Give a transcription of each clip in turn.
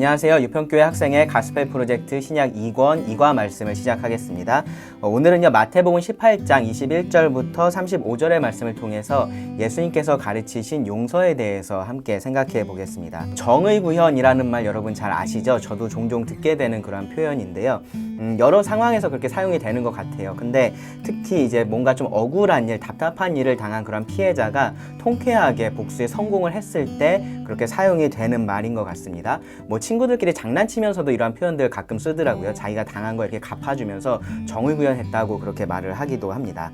안녕하세요. 유평교회 학생의 가스펠 프로젝트 신약 2권 2과 말씀을 시작하겠습니다. 어, 오늘은요, 마태복음 18장 21절부터 35절의 말씀을 통해서 예수님께서 가르치신 용서에 대해서 함께 생각해 보겠습니다. 정의 구현이라는 말 여러분 잘 아시죠? 저도 종종 듣게 되는 그런 표현인데요. 음, 여러 상황에서 그렇게 사용이 되는 것 같아요. 근데 특히 이제 뭔가 좀 억울한 일, 답답한 일을 당한 그런 피해자가 통쾌하게 복수에 성공을 했을 때 그렇게 사용이 되는 말인 것 같습니다. 뭐 친구들끼리 장난치면서도 이러한 표현들 가끔 쓰더라고요. 자기가 당한 거 이렇게 갚아주면서 정의 구현했다고 그렇게 말을 하기도 합니다.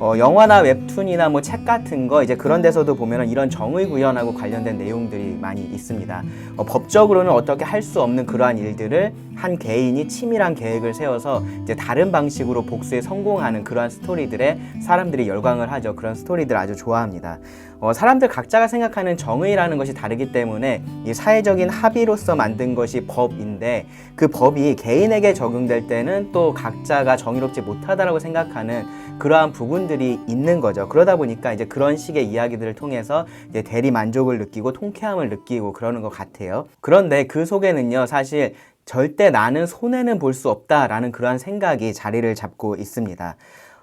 어, 영화나 웹툰이나 뭐 책 같은 거 이제 그런 데서도 보면 이런 정의 구현하고 관련된 내용들이 많이 있습니다. 어, 법적으로는 어떻게 할 수 없는 그러한 일들을 한 개인이 치밀한 계획을 세워서 이제 다른 방식으로 복수에 성공하는 그러한 스토리들에 사람들이 열광을 하죠. 그런 스토리들 아주 좋아합니다. 어, 사람들 각자가 생각하는 정의라는 것이 다르기 때문에 이 사회적인 합의로서 만든 것이 법인데 그 법이 개인에게 적용될 때는 또 각자가 정의롭지 못하다라고 생각하는 그러한 부분 들이 있는 거죠. 그러다 보니까 이제 그런 식의 이야기들을 통해서 이제 대리 만족을 느끼고 통쾌함을 느끼고 그러는 것 같아요. 그런데 그 속에는요, 사실 절대 나는 손해는 볼 수 없다라는 그러한 생각이 자리를 잡고 있습니다.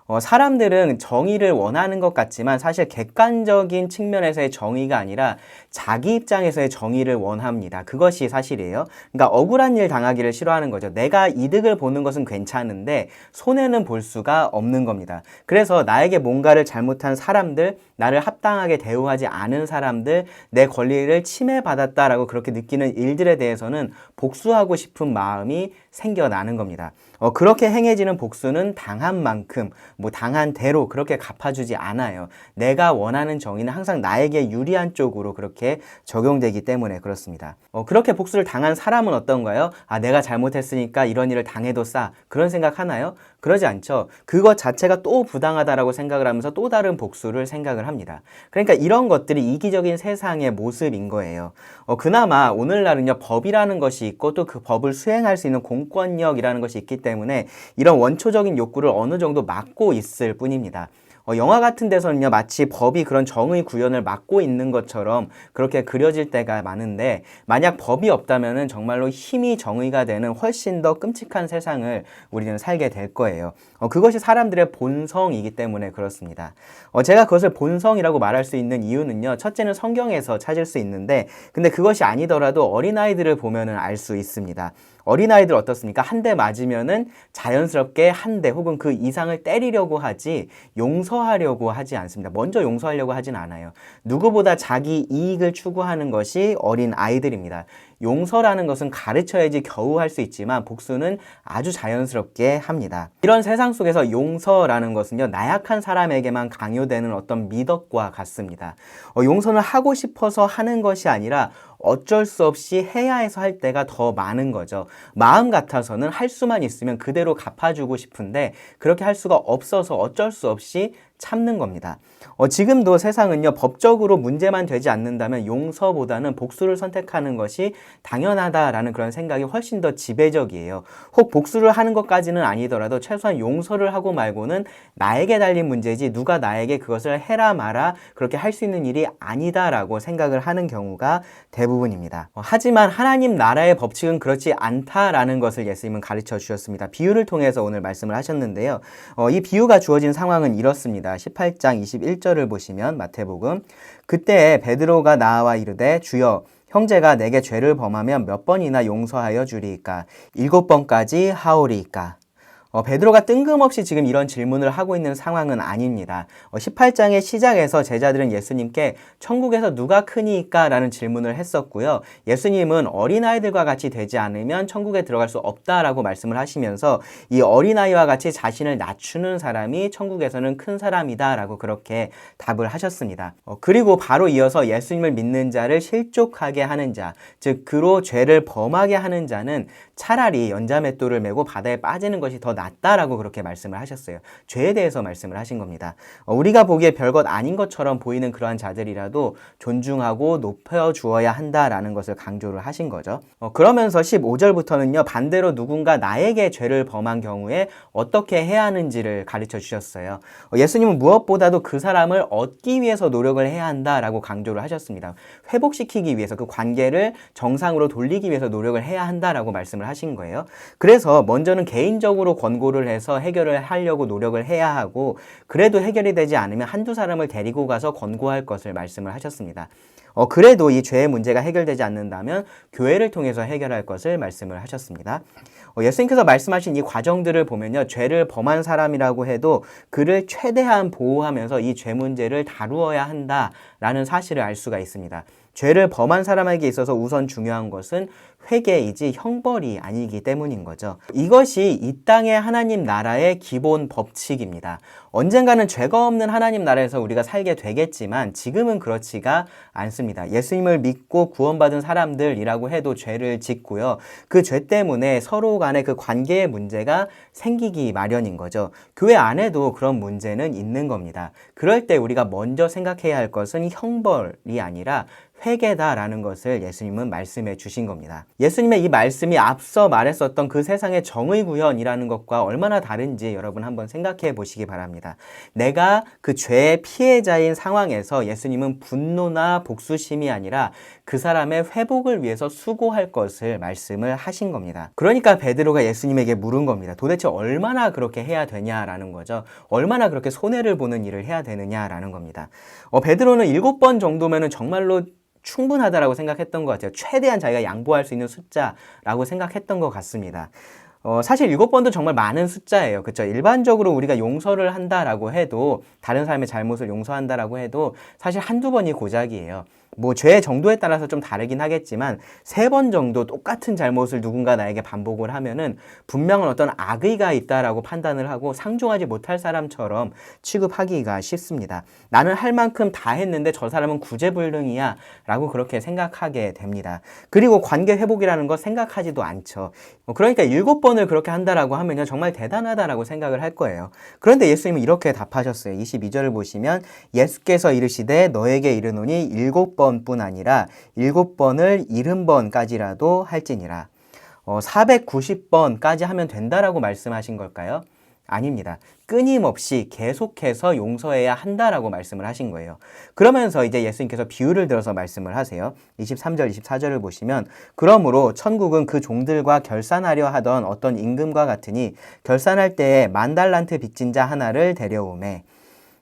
어, 사람들은 정의를 원하는 것 같지만 사실 객관적인 측면에서의 정의가 아니라 자기 입장에서의 정의를 원합니다. 그것이 사실이에요. 그러니까 억울한 일 당하기를 싫어하는 거죠. 내가 이득을 보는 것은 괜찮은데 손해는 볼 수가 없는 겁니다. 그래서 나에게 뭔가를 잘못한 사람들, 나를 합당하게 대우하지 않은 사람들, 내 권리를 침해받았다라고 그렇게 느끼는 일들에 대해서는 복수하고 싶은 마음이 생겨나는 겁니다. 어, 그렇게 행해지는 복수는 당한 만큼, 뭐 당한 대로 그렇게 갚아주지 않아요. 내가 원하는 정의는 항상 나에게 유리한 쪽으로 그렇게 적용되기 때문에 그렇습니다. 어, 그렇게 복수를 당한 사람은 어떤가요? 아, 내가 잘못했으니까 이런 일을 당해도 싸. 그런 생각 하나요? 그러지 않죠. 그것 자체가 또 부당하다라고 생각을 하면서 또 다른 복수를 생각을 합니다. 그러니까 이런 것들이 이기적인 세상의 모습인 거예요. 어, 그나마 오늘날은요, 법이라는 것이 있고 또 그 법을 수행할 수 있는 공권력이라는 것이 있기 때문에 이런 원초적인 욕구를 어느 정도 막고 있을 뿐입니다. 어, 영화 같은 데서는요, 마치 법이 그런 정의 구현을 막고 있는 것처럼 그렇게 그려질 때가 많은데, 만약 법이 없다면은 정말로 힘이 정의가 되는 훨씬 더 끔찍한 세상을 우리는 살게 될 거예요. 어, 그것이 사람들의 본성이기 때문에 그렇습니다. 어, 제가 그것을 본성이라고 말할 수 있는 이유는요, 첫째는 성경에서 찾을 수 있는데, 근데 그것이 아니더라도 어린아이들을 보면은 알 수 있습니다. 어린아이들 어떻습니까? 한 대 맞으면은 자연스럽게 한 대 혹은 그 이상을 때리려고 하지 용서하려고 하지 않습니다. 먼저 용서하려고 하진 않아요. 누구보다 자기 이익을 추구하는 것이 어린 아이들입니다. 용서라는 것은 가르쳐야지 겨우 할 수 있지만 복수는 아주 자연스럽게 합니다. 이런 세상 속에서 용서라는 것은요, 나약한 사람에게만 강요되는 어떤 미덕과 같습니다. 어, 용서는 하고 싶어서 하는 것이 아니라 어쩔 수 없이 해야 해서 할 때가 더 많은 거죠. 마음 같아서는 할 수만 있으면 그대로 갚아주고 싶은데 그렇게 할 수가 없어서 어쩔 수 없이 참는 겁니다. 어, 지금도 세상은요, 법적으로 문제만 되지 않는다면 용서보다는 복수를 선택하는 것이 당연하다라는 그런 생각이 훨씬 더 지배적이에요. 혹 복수를 하는 것까지는 아니더라도 최소한 용서를 하고 말고는 나에게 달린 문제지 누가 나에게 그것을 해라 마라 그렇게 할 수 있는 일이 아니다라고 생각을 하는 경우가 대부분 입니다. 어, 하지만 하나님 나라의 법칙은 그렇지 않다라는 것을 예수님은 가르쳐 주셨습니다. 비유를 통해서 오늘 말씀을 하셨는데요. 어, 이 비유가 주어진 상황은 이렇습니다. 18장 21절을 보시면 마태복음 그때 베드로가 나와 이르되 주여 형제가 내게 죄를 범하면 몇 번이나 용서하여 주리이까 일곱 번까지 하오리이까 어, 베드로가 뜬금없이 지금 이런 질문을 하고 있는 상황은 아닙니다. 어, 18장의 시작에서 제자들은 예수님께 천국에서 누가 크니까? 라는 질문을 했었고요. 예수님은 어린아이들과 같이 되지 않으면 천국에 들어갈 수 없다라고 말씀을 하시면서 이 어린아이와 같이 자신을 낮추는 사람이 천국에서는 큰 사람이다 라고 그렇게 답을 하셨습니다. 어, 그리고 바로 이어서 예수님을 믿는 자를 실족하게 하는 자, 즉 그로 죄를 범하게 하는 자는 차라리 연자맷돌을 메고 바다에 빠지는 것이 더 맞다라고 그렇게 말씀을 하셨어요. 죄에 대해서 말씀을 하신 겁니다. 어, 우리가 보기에 별것 아닌 것처럼 보이는 그러한 자들이라도 존중하고 높여 주어야 한다라는 것을 강조를 하신 거죠. 어, 그러면서 15절부터는요, 반대로 누군가 나에게 죄를 범한 경우에 어떻게 해야 하는지를 가르쳐 주셨어요. 어, 예수님은 무엇보다도 그 사람을 얻기 위해서 노력을 해야 한다라고 강조를 하셨습니다. 회복시키기 위해서 그 관계를 정상으로 돌리기 위해서 노력을 해야 한다라고 말씀을 하신 거예요. 그래서 먼저는 개인적으로 권 고를 해서 해결을 하려고 노력을 해야 하고 그래도 해결이 되지 않으면 한두 사람을 데리고 가서 권고할 것을 말씀을 하셨습니다. 어, 그래도 이 죄의 문제가 해결되지 않는다면 교회를 통해서 해결할 것을 말씀을 하셨습니다. 어, 예수님께서 말씀하신 이 과정들을 보면요. 죄를 범한 사람이라고 해도 그를 최대한 보호하면서 이 죄 문제를 다루어야 한다라는 사실을 알 수가 있습니다. 죄를 범한 사람에게 있어서 우선 중요한 것은 회개이지 형벌이 아니기 때문인 거죠. 이것이 이 땅의 하나님 나라의 기본 법칙입니다. 언젠가는 죄가 없는 하나님 나라에서 우리가 살게 되겠지만 지금은 그렇지가 않습니다. 예수님을 믿고 구원받은 사람들이라고 해도 죄를 짓고요. 그 죄 때문에 서로 간의 그 관계의 문제가 생기기 마련인 거죠. 교회 안에도 그런 문제는 있는 겁니다. 그럴 때 우리가 먼저 생각해야 할 것은 형벌이 아니라 회개다라는 것을 예수님은 말씀해 주신 겁니다. 예수님의 이 말씀이 앞서 말했었던 그 세상의 정의 구현이라는 것과 얼마나 다른지 여러분 한번 생각해 보시기 바랍니다. 내가 그 죄의 피해자인 상황에서 예수님은 분노나 복수심이 아니라 그 사람의 회복을 위해서 수고할 것을 말씀을 하신 겁니다. 그러니까 베드로가 예수님에게 물은 겁니다. 도대체 얼마나 그렇게 해야 되냐라는 거죠. 얼마나 그렇게 손해를 보는 일을 해야 되느냐라는 겁니다. 어, 베드로는 일곱 번 정도면은 정말로 충분하다라고 생각했던 것 같아요. 최대한 자기가 양보할 수 있는 숫자라고 생각했던 것 같습니다. 어, 사실 일곱 번도 정말 많은 숫자예요. 그렇죠? 일반적으로 우리가 용서를 한다라고 해도 다른 사람의 잘못을 용서한다라고 해도 사실 한두 번이 고작이에요. 뭐 죄의 정도에 따라서 좀 다르긴 하겠지만 세 번 정도 똑같은 잘못을 누군가 나에게 반복을 하면은 분명한 어떤 악의가 있다라고 판단을 하고 상종하지 못할 사람처럼 취급하기가 쉽습니다. 나는 할 만큼 다 했는데 저 사람은 구제불능이야 라고 그렇게 생각하게 됩니다. 그리고 관계 회복이라는 거 생각하지도 않죠. 뭐 그러니까 일곱 번을 그렇게 한다라고 하면요 정말 대단하다라고 생각을 할 거예요. 그런데 예수님은 이렇게 답하셨어요. 22절을 보시면 예수께서 이르시되 너에게 이르노니 일곱 번뿐 아니라 일곱 번을 일흔 번까지라도 할지니라. 어, 490번까지 하면 된다라고 말씀하신 걸까요? 아닙니다. 끊임없이 계속해서 용서해야 한다라고 말씀을 하신 거예요. 그러면서 이제 예수님께서 비유를 들어서 말씀을 하세요. 23절, 24절을 보시면 그러므로 천국은 그 종들과 결산하려 하던 어떤 임금과 같으니 결산할 때에 만 달란트 빚진 자 하나를 데려오매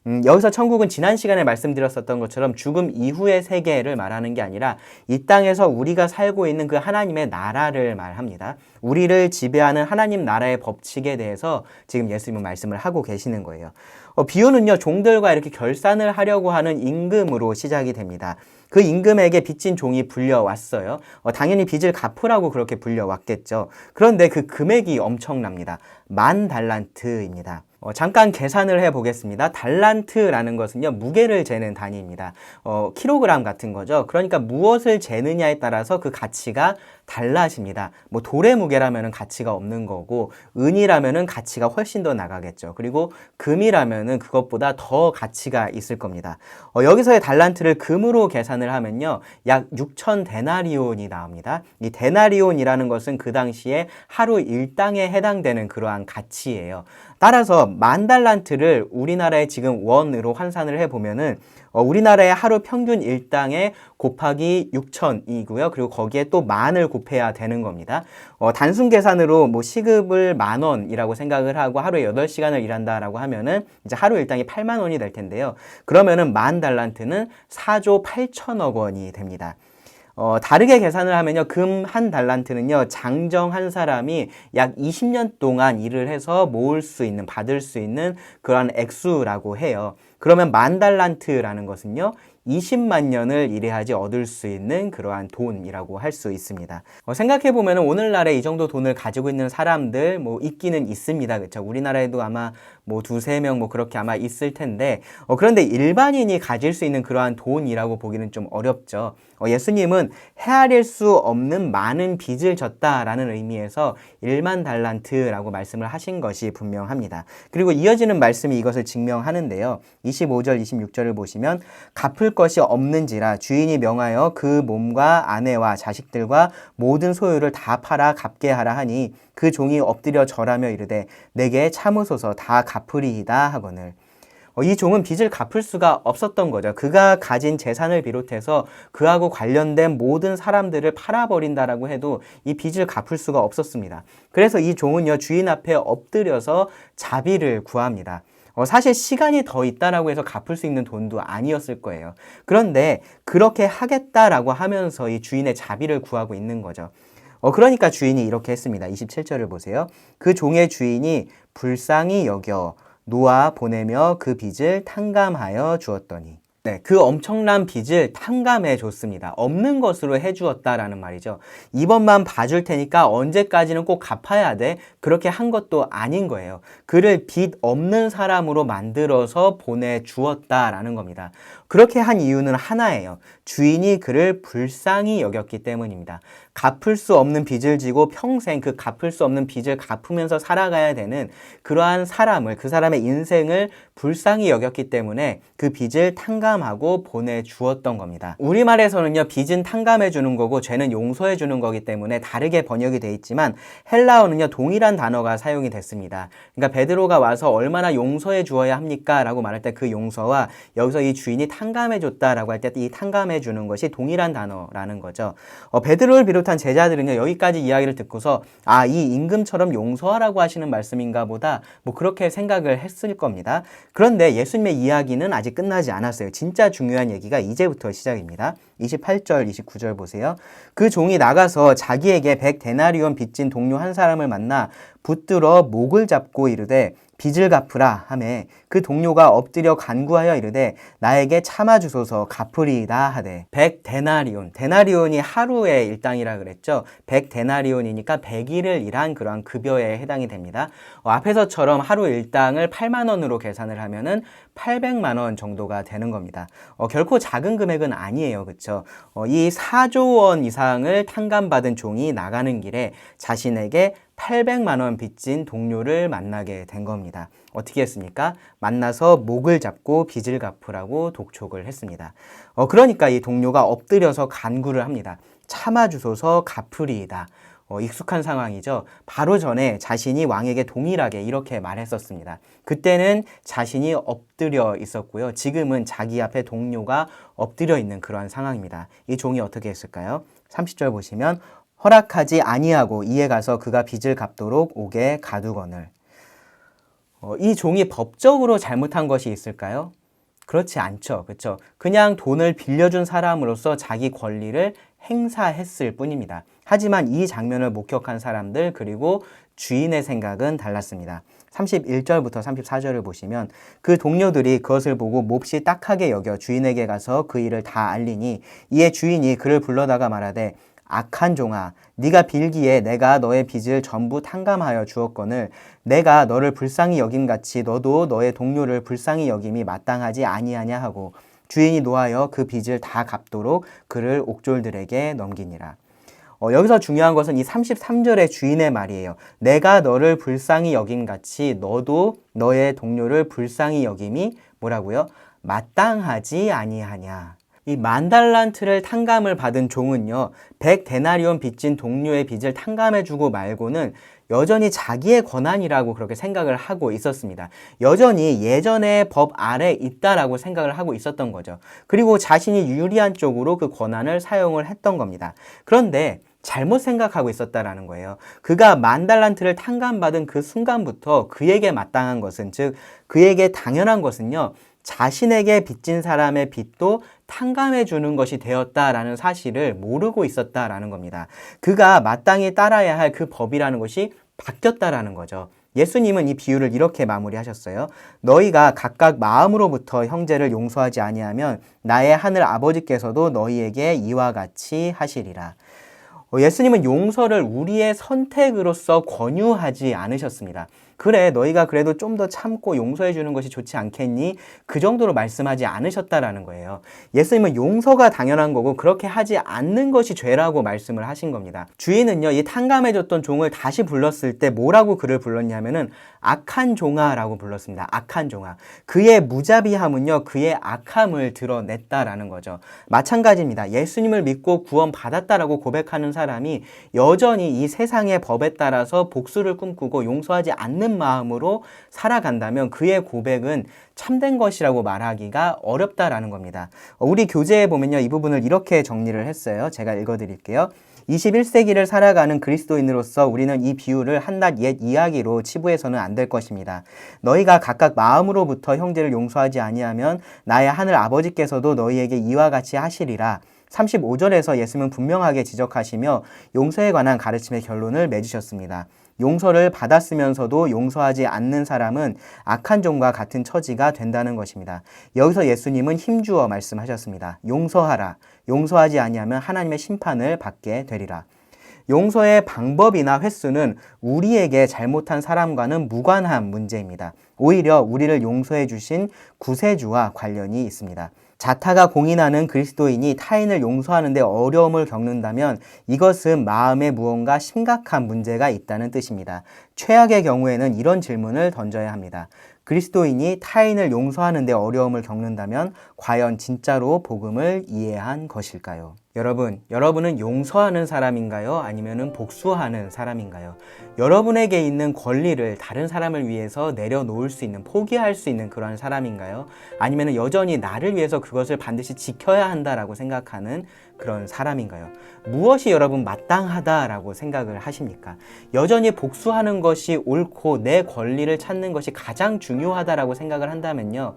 음, 여기서 천국은 지난 시간에 말씀드렸었던 것처럼 죽음 이후의 세계를 말하는 게 아니라 이 땅에서 우리가 살고 있는 그 하나님의 나라를 말합니다. 우리를 지배하는 하나님 나라의 법칙에 대해서 지금 예수님은 말씀을 하고 계시는 거예요. 어, 비유는요, 종들과 이렇게 결산을 하려고 하는 임금으로 시작이 됩니다. 그 임금에게 빚진 종이 불려왔어요. 어, 당연히 빚을 갚으라고 그렇게 불려왔겠죠. 그런데 그 금액이 엄청납니다. 만 달란트입니다. 어, 잠깐 계산을 해 보겠습니다. 달란트라는 것은요, 무게를 재는 단위입니다. 어, 킬로그램 같은 거죠. 그러니까 무엇을 재느냐에 따라서 그 가치가 달라집니다. 뭐 돌의 무게라면 가치가 없는 거고, 은이라면 가치가 훨씬 더 나가겠죠. 그리고 금이라면 그것보다 더 가치가 있을 겁니다. 어, 여기서의 달란트를 금으로 계산을 하면요, 약 6천 데나리온이 나옵니다. 이 데나리온이라는 것은 그 당시에 하루 일당에 해당되는 그러한 가치예요. 따라서 만 달란트를 우리나라의 지금 원으로 환산을 해보면은 어, 우리나라의 하루 평균 일당에 곱하기 6천이고요. 그리고 거기에 또 만을 곱해야 되는 겁니다. 어, 단순 계산으로 뭐 시급을 만 원이라고 생각을 하고 하루에 8시간을 일한다라고 하면은 이제 하루 일당이 8만 원이 될 텐데요. 그러면은 만 달란트는 4조 8천억 원이 됩니다. 어, 다르게 계산을 하면요. 금 한 달란트는요. 장정 한 사람이 약 20년 동안 일을 해서 모을 수 있는, 받을 수 있는 그러한 액수라고 해요. 그러면 만 달란트라는 것은요. 20만 년을 일해야지 얻을 수 있는 그러한 돈이라고 할 수 있습니다. 어, 생각해 보면 오늘날에 이 정도 돈을 가지고 있는 사람들 뭐 있기는 있습니다. 그렇죠? 우리나라에도 아마 뭐 두세 명 뭐 그렇게 아마 있을 텐데 어, 그런데 일반인이 가질 수 있는 그러한 돈이라고 보기는 좀 어렵죠. 어, 예수님은 헤아릴 수 없는 많은 빚을 졌다라는 의미에서 1만 달란트라고 말씀을 하신 것이 분명합니다. 그리고 이어지는 말씀이 이것을 증명하는데요. 25절, 26절을 보시면 갚을 것이 없는지라 주인이 명하여 그 몸과 아내와 자식들과 모든 소유를 다 팔아 갚게 하라 하니 그 종이 엎드려 절하며 이르되 내게 참으소서 다 갚으리이다 하거늘 어, 이 종은 빚을 갚을 수가 없었던 거죠. 그가 가진 재산을 비롯해서 그하고 관련된 모든 사람들을 팔아버린다라고 해도 이 빚을 갚을 수가 없었습니다. 그래서 이 종은요, 주인 앞에 엎드려서 자비를 구합니다. 어, 사실 시간이 더 있다라고 해서 갚을 수 있는 돈도 아니었을 거예요. 그런데 그렇게 하겠다라고 하면서 이 주인의 자비를 구하고 있는 거죠. 어, 그러니까 주인이 이렇게 했습니다. 27절을 보세요. 그 종의 주인이 불쌍히 여겨 놓아 보내며 그 빚을 탕감하여 주었더니 네, 그 엄청난 빚을 탕감해 줬습니다. 없는 것으로 해 주었다라는 말이죠. 이번만 봐줄 테니까 언제까지는 꼭 갚아야 돼? 그렇게 한 것도 아닌 거예요. 그를 빚 없는 사람으로 만들어서 보내 주었다라는 겁니다. 그렇게 한 이유는 하나예요. 주인이 그를 불쌍히 여겼기 때문입니다. 갚을 수 없는 빚을 지고 평생 그 갚을 수 없는 빚을 갚으면서 살아가야 되는 그러한 사람을, 그 사람의 인생을 불쌍히 여겼기 때문에 그 빚을 탕감하고 보내주었던 겁니다. 우리말에서는요, 빚은 탕감해 주는 거고 죄는 용서해 주는 거기 때문에 다르게 번역이 돼 있지만 헬라어는요, 동일한 단어가 사용이 됐습니다. 그러니까 베드로가 와서 얼마나 용서해 주어야 합니까? 라고 말할 때 그 용서와 여기서 이 주인이 탕감해 줬다라고 할 때 이 탕감해 주는 것이 동일한 단어라는 거죠. 어, 베드로를 비롯 한 제자들은요 여기까지 이야기를 듣고서 아 이 임금처럼 용서하라고 하시는 말씀인가 보다 뭐 그렇게 생각을 했을 겁니다. 그런데 예수님의 이야기는 아직 끝나지 않았어요. 진짜 중요한 얘기가 이제부터 시작입니다. 28절, 29절 보세요. 그 종이 나가서 자기에게 100데나리온 빚진 동료 한 사람을 만나 붙들어 목을 잡고 이르되 빚을 갚으라 하매 그 동료가 엎드려 간구하여 이르되 나에게 참아 주소서 갚으리이다 하되. 100데나리온 데나리온이 하루의 일당이라 그랬죠. 100데나리온이니까 100일을 일한 그러한 급여에 해당이 됩니다. 어, 앞에서처럼 하루 일당을 8만 원으로 계산을 하면은 800만 원 정도가 되는 겁니다 어, 결코 작은 금액은 아니에요 그렇죠 어, 이 4조 원 이상을 탕감받은 종이 나가는 길에 자신에게 800만 원 빚진 동료를 만나게 된 겁니다. 어떻게 했습니까? 만나서 목을 잡고 빚을 갚으라고 독촉을 했습니다. 어, 그러니까 이 동료가 엎드려서 간구를 합니다. 참아주소서 갚으리이다. 어, 익숙한 상황이죠. 바로 전에 자신이 왕에게 동일하게 이렇게 말했었습니다. 그때는 자신이 엎드려 있었고요. 지금은 자기 앞에 동료가 엎드려 있는 그러한 상황입니다. 이 종이 어떻게 했을까요? 30절 보시면 허락하지 아니하고 이에 가서 그가 빚을 갚도록 오게 가두거늘. 어, 이 종이 법적으로 잘못한 것이 있을까요? 그렇지 않죠. 그렇죠. 그냥 돈을 빌려준 사람으로서 자기 권리를 행사했을 뿐입니다. 하지만 이 장면을 목격한 사람들 그리고 주인의 생각은 달랐습니다. 31절부터 34절을 보시면 그 동료들이 그것을 보고 몹시 딱하게 여겨 주인에게 가서 그 일을 다 알리니 이에 주인이 그를 불러다가 말하되 악한 종아 네가 빌기에 내가 너의 빚을 전부 탕감하여 주었거늘 내가 너를 불쌍히 여김 같이 너도 너의 동료를 불쌍히 여김이 마땅하지 아니하냐 하고 주인이 노하여 그 빚을 다 갚도록 그를 옥졸들에게 넘기니라. 어, 여기서 중요한 것은 이 33절의 주인의 말이에요. 내가 너를 불쌍히 여김 같이 너도 너의 동료를 불쌍히 여김이 뭐라고요? 마땅하지 아니하냐. 이 만달란트를 탕감을 받은 종은요, 100데나리온 빚진 동료의 빚을 탕감해주고 말고는 여전히 자기의 권한이라고 그렇게 생각을 하고 있었습니다. 여전히 예전의 법 아래 있다라고 생각을 하고 있었던 거죠. 그리고 자신이 유리한 쪽으로 그 권한을 사용을 했던 겁니다. 그런데 잘못 생각하고 있었다라는 거예요. 그가 만달란트를 탕감받은 그 순간부터 그에게 마땅한 것은 즉 그에게 당연한 것은요. 자신에게 빚진 사람의 빚도 탕감해 주는 것이 되었다라는 사실을 모르고 있었다라는 겁니다. 그가 마땅히 따라야 할 그 법이라는 것이 바뀌었다라는 거죠. 예수님은 이 비유를 이렇게 마무리하셨어요. 너희가 각각 마음으로부터 형제를 용서하지 아니하면 나의 하늘 아버지께서도 너희에게 이와 같이 하시리라. 어, 예수님은 용서를 우리의 선택으로서 권유하지 않으셨습니다. 그래, 너희가 그래도 좀 더 참고 용서해 주는 것이 좋지 않겠니? 그 정도로 말씀하지 않으셨다라는 거예요. 예수님은 용서가 당연한 거고 그렇게 하지 않는 것이 죄라고 말씀을 하신 겁니다. 주인은요, 이 탕감해줬던 종을 다시 불렀을 때 뭐라고 그를 불렀냐면은 악한 종아라고 불렀습니다. 악한 종아. 그의 무자비함은요, 그의 악함을 드러냈다라는 거죠. 마찬가지입니다. 예수님을 믿고 구원 받았다라고 고백하는 사람이 여전히 이 세상의 법에 따라서 복수를 꿈꾸고 용서하지 않는 마음으로 살아간다면 그의 고백은 참된 것이라고 말하기가 어렵다라는 겁니다. 우리 교재에 보면요, 이 부분을 이렇게 정리를 했어요. 제가 읽어 드릴게요. 21세기를 살아가는 그리스도인으로서 우리는 이 비유를 한낱 옛 이야기로 치부해서는 안 될 것입니다. 너희가 각각 마음으로부터 형제를 용서하지 아니하면 나의 하늘 아버지께서도 너희에게 이와 같이 하시리라. 35절에서 예수님은 분명하게 지적하시며 용서에 관한 가르침의 결론을 맺으셨습니다. 용서를 받았으면서도 용서하지 않는 사람은 악한 종과 같은 처지가 된다는 것입니다. 여기서 예수님은 힘주어 말씀하셨습니다. 용서하라. 용서하지 아니하면 하나님의 심판을 받게 되리라. 용서의 방법이나 횟수는 우리에게 잘못한 사람과는 무관한 문제입니다. 오히려 우리를 용서해 주신 구세주와 관련이 있습니다. 자타가 공인하는 그리스도인이 타인을 용서하는데 어려움을 겪는다면 이것은 마음에 무언가 심각한 문제가 있다는 뜻입니다. 최악의 경우에는 이런 질문을 던져야 합니다. 그리스도인이 타인을 용서하는데 어려움을 겪는다면 과연 진짜로 복음을 이해한 것일까요? 여러분, 여러분은 용서하는 사람인가요? 아니면 복수하는 사람인가요? 여러분에게 있는 권리를 다른 사람을 위해서 내려놓을 수 있는, 포기할 수 있는 그러한 사람인가요? 아니면 여전히 나를 위해서 그것을 반드시 지켜야 한다라고 생각하는 그런 사람인가요? 무엇이 여러분 마땅하다라고 생각을 하십니까? 여전히 복수하는 것이 옳고 내 권리를 찾는 것이 가장 중요하다라고 생각을 한다면요.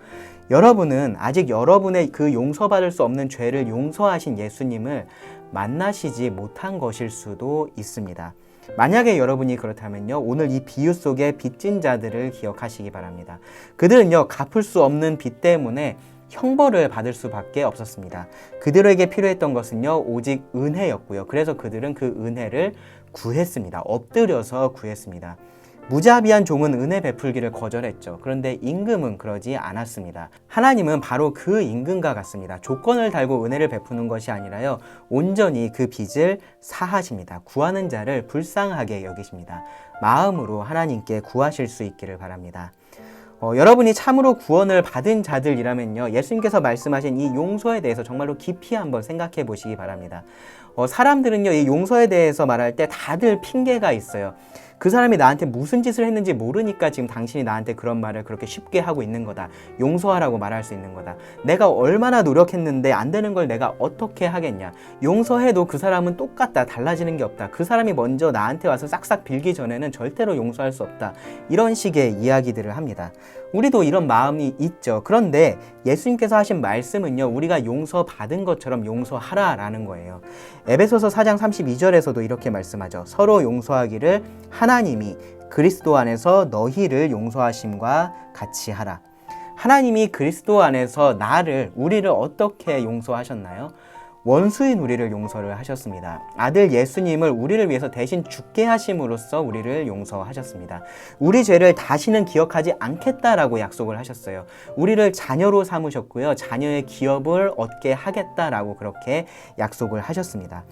여러분은 아직 여러분의 그 용서받을 수 없는 죄를 용서하신 예수님을 만나시지 못한 것일 수도 있습니다. 만약에 여러분이 그렇다면요, 오늘 이 비유 속의 빚진 자들을 기억하시기 바랍니다. 그들은요, 갚을 수 없는 빚 때문에 형벌을 받을 수밖에 없었습니다. 그들에게 필요했던 것은요, 오직 은혜였고요. 그래서 그들은 그 은혜를 구했습니다. 엎드려서 구했습니다. 무자비한 종은 은혜 베풀기를 거절했죠. 그런데 임금은 그러지 않았습니다. 하나님은 바로 그 임금과 같습니다. 조건을 달고 은혜를 베푸는 것이 아니라요. 온전히 그 빚을 사하십니다. 구하는 자를 불쌍하게 여기십니다. 마음으로 하나님께 구하실 수 있기를 바랍니다. 어, 여러분이 참으로 구원을 받은 자들이라면요, 예수님께서 말씀하신 이 용서에 대해서 정말로 깊이 한번 생각해 보시기 바랍니다. 어, 사람들은요, 이 용서에 대해서 말할 때 다들 핑계가 있어요. 그 사람이 나한테 무슨 짓을 했는지 모르니까 지금 당신이 나한테 그런 말을 그렇게 쉽게 하고 있는 거다. 용서하라고 말할 수 있는 거다. 내가 얼마나 노력했는데 안 되는 걸 내가 어떻게 하겠냐. 용서해도 그 사람은 똑같다. 달라지는 게 없다. 그 사람이 먼저 나한테 와서 싹싹 빌기 전에는 절대로 용서할 수 없다. 이런 식의 이야기들을 합니다. 우리도 이런 마음이 있죠. 그런데 예수님께서 하신 말씀은요, 우리가 용서받은 것처럼 용서하라 라는 거예요. 에베소서 4장 32절에서도 이렇게 말씀하죠. 서로 용서하기를 하나님이 그리스도 안에서 너희를 용서하심과 같이 하라. 하나님이 그리스도 안에서 나를, 우리를 어떻게 용서하셨나요? 원수인 우리를 용서를 하셨습니다. 아들 예수님을 우리를 위해서 대신 죽게 하심으로써 우리를 용서하셨습니다. 우리 죄를 다시는 기억하지 않겠다라고 약속을 하셨어요. 우리를 자녀로 삼으셨고요. 자녀의 기업을 얻게 하겠다라고 그렇게 약속을 하셨습니다.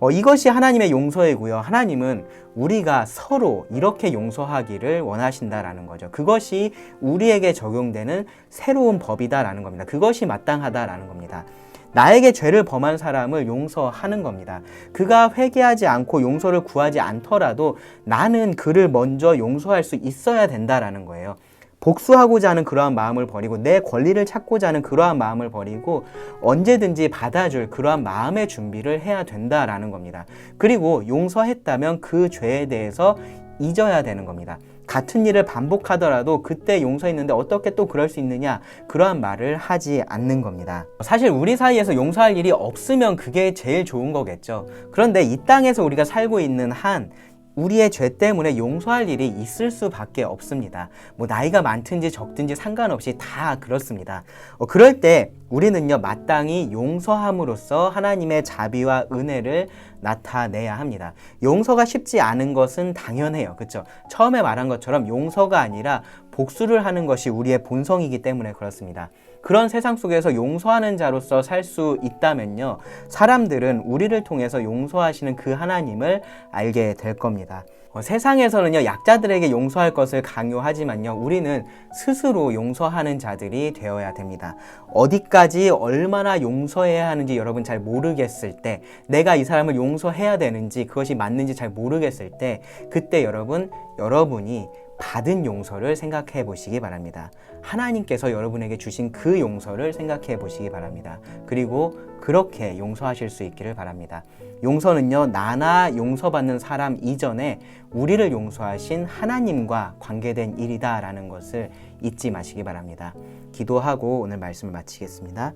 어, 이것이 하나님의 용서이고요. 하나님은 우리가 서로 이렇게 용서하기를 원하신다라는 거죠. 그것이 우리에게 적용되는 새로운 법이다라는 겁니다. 그것이 마땅하다라는 겁니다. 나에게 죄를 범한 사람을 용서하는 겁니다. 그가 회개하지 않고 용서를 구하지 않더라도 나는 그를 먼저 용서할 수 있어야 된다라는 거예요. 복수하고자 하는 그러한 마음을 버리고 내 권리를 찾고자 하는 그러한 마음을 버리고 언제든지 받아줄 그러한 마음의 준비를 해야 된다라는 겁니다. 그리고 용서했다면 그 죄에 대해서 잊어야 되는 겁니다. 같은 일을 반복하더라도 그때 용서했는데 어떻게 또 그럴 수 있느냐 그러한 말을 하지 않는 겁니다. 사실 우리 사이에서 용서할 일이 없으면 그게 제일 좋은 거겠죠. 그런데 이 땅에서 우리가 살고 있는 한 우리의 죄 때문에 용서할 일이 있을 수밖에 없습니다. 뭐 나이가 많든지 적든지 상관없이 다 그렇습니다. 어, 그럴 때 우리는요 마땅히 용서함으로써 하나님의 자비와 은혜를 나타내야 합니다. 용서가 쉽지 않은 것은 당연해요. 그렇죠? 처음에 말한 것처럼 용서가 아니라 복수를 하는 것이 우리의 본성이기 때문에 그렇습니다. 그런 세상 속에서 용서하는 자로서 살 수 있다면요. 사람들은 우리를 통해서 용서하시는 그 하나님을 알게 될 겁니다. 어, 세상에서는요, 약자들에게 용서할 것을 강요하지만요, 우리는 스스로 용서하는 자들이 되어야 됩니다. 어디까지 얼마나 용서해야 하는지 여러분 잘 모르겠을 때, 내가 이 사람을 용서해야 되는지, 그것이 맞는지 잘 모르겠을 때, 그때 여러분, 여러분이 받은 용서를 생각해 보시기 바랍니다. 하나님께서 여러분에게 주신 그 용서를 생각해 보시기 바랍니다. 그리고 그렇게 용서하실 수 있기를 바랍니다. 용서는요, 나나 용서받는 사람 이전에 우리를 용서하신 하나님과 관계된 일이다라는 것을 잊지 마시기 바랍니다. 기도하고 오늘 말씀을 마치겠습니다.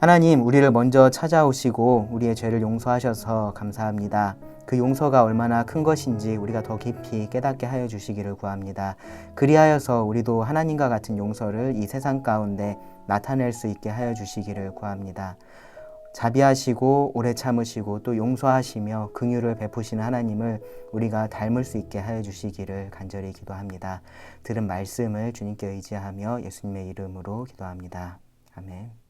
하나님, 우리를 먼저 찾아오시고 우리의 죄를 용서하셔서 감사합니다. 그 용서가 얼마나 큰 것인지 우리가 더 깊이 깨닫게 하여 주시기를 구합니다. 그리하여서 우리도 하나님과 같은 용서를 이 세상 가운데 나타낼 수 있게 하여 주시기를 구합니다. 자비하시고 오래 참으시고 또 용서하시며 긍휼을 베푸시는 하나님을 우리가 닮을 수 있게 하여 주시기를 간절히 기도합니다. 들은 말씀을 주님께 의지하며 예수님의 이름으로 기도합니다. 아멘.